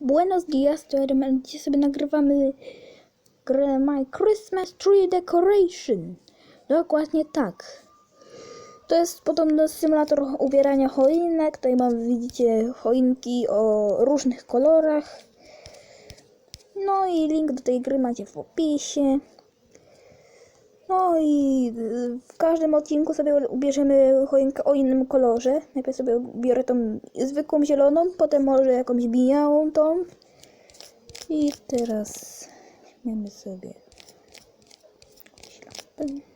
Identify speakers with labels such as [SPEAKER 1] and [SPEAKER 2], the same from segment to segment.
[SPEAKER 1] Buenos dias, to Eryman. Dzisiaj sobie nagrywamy grę My Christmas Tree Decoration. Dokładnie tak. To jest podobno symulator ubierania choinek. Tutaj mam, widzicie, choinki o różnych kolorach. No i link do tej gry macie w opisie. No i y, w każdym odcinku sobie ubierzemy choinkę o innym kolorze. Najpierw sobie ubiorę tą zwykłą zieloną, potem może jakąś białą tą. I teraz weźmiemy sobie.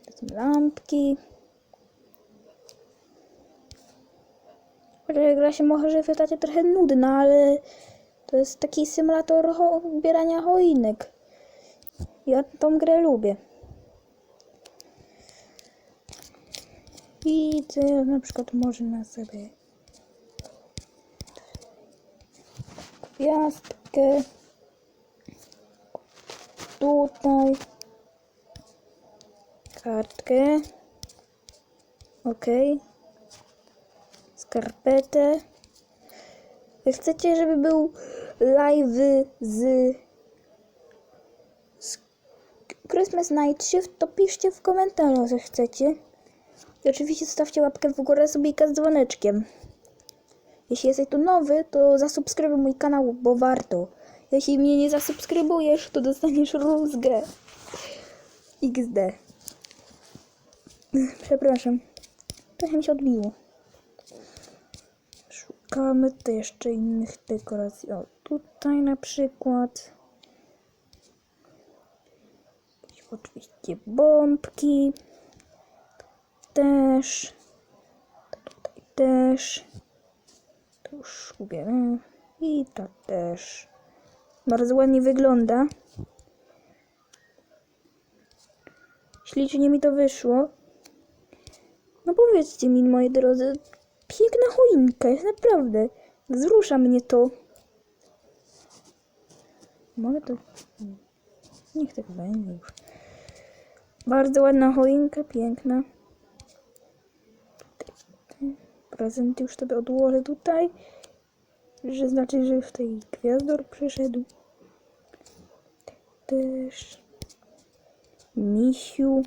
[SPEAKER 1] To są lampki. Chociaż gra się może wydać trochę nudna, ale to jest taki symulator ubierania choinek. Ja tą grę lubię. I teraz na przykład można sobie gwiazdkę tutaj kartkę ok skarpetę. Chcecie żeby był live z, z Christmas Night Shift to piszcie w komentarzach że chcecie i oczywiście zostawcie łapkę w górę subika z dzwoneczkiem. Jeśli jesteś tu nowy, to zasubskrybuj mój kanał, bo warto. Jeśli mnie nie zasubskrybujesz, to dostaniesz rózgę. XD. Przepraszam. Trochę mi się odbiło. Szukamy tu jeszcze innych dekoracji. O, tutaj na przykład. Oczywiście bombki też. Tutaj też. To już ubieram. I ta też. Bardzo ładnie wygląda. Ślicznie mi to wyszło. No powiedzcie mi, moi drodzy, piękna choinka jest naprawdę. Wzrusza mnie to. Mogę to... Niech tak będzie już. Bardzo ładna choinka, piękna. Prezent już sobie odłożę tutaj. Że znaczy, że już tutaj gwiazdor przyszedł. Też misiu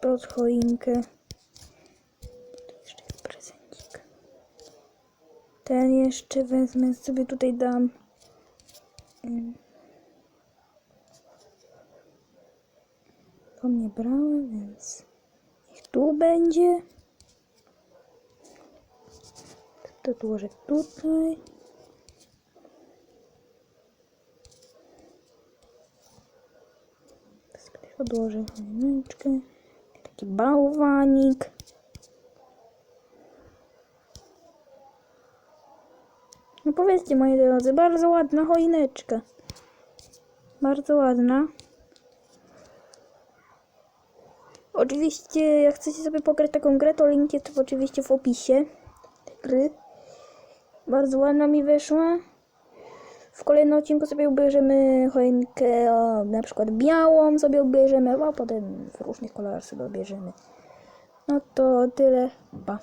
[SPEAKER 1] pod choinkę. Jeszcze prezencik. Ten jeszcze wezmę sobie tutaj dam. To nie brałem, więc niech tu będzie. To odłożę tutaj. Odłożę choineczkę. Taki bałwanik. No powiedzcie moi drodzy, bardzo ładna choineczka. Bardzo ładna. Oczywiście, jak chcecie sobie pograć taką grę, to link jest oczywiście w opisie gry. Bardzo ładna mi wyszła. W kolejnym odcinku sobie ubierzemy choinkę, o, na przykład białą sobie ubierzemy, a potem w różnych kolorach sobie ubierzemy. No to tyle. Pa.